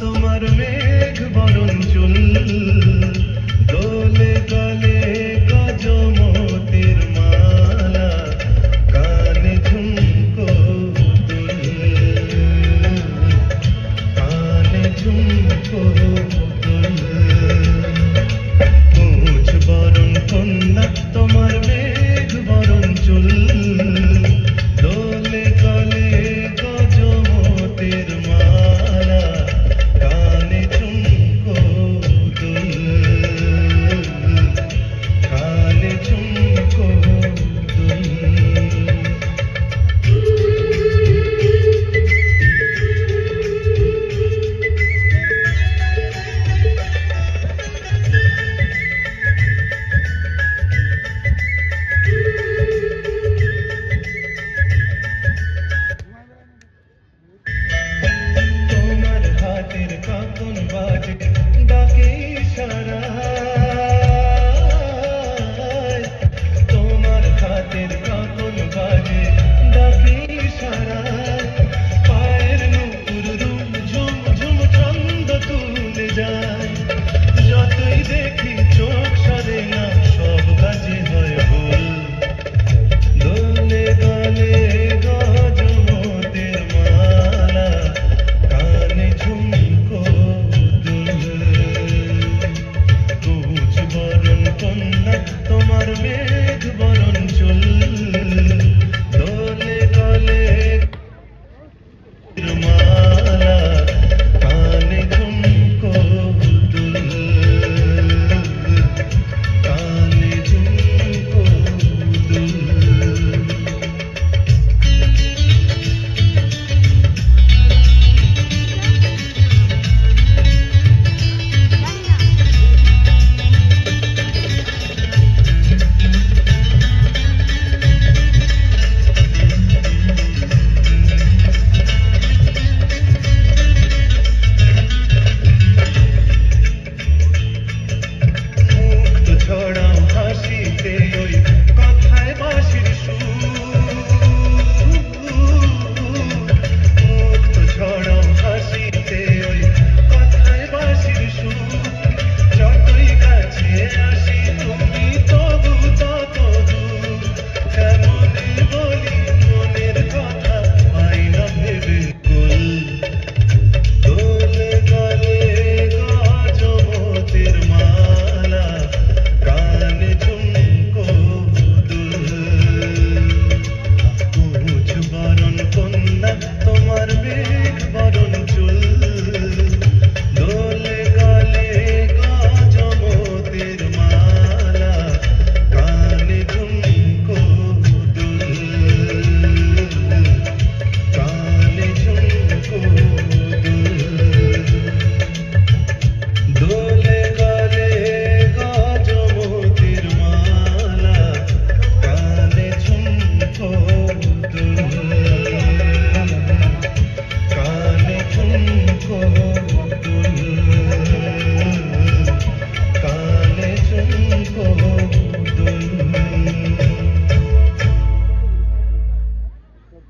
তোমার মেঘ বরণ চুল। দোলে গলে গজমতের মালা কানে ঝুমকো দুল কানে ঝুমকো দুল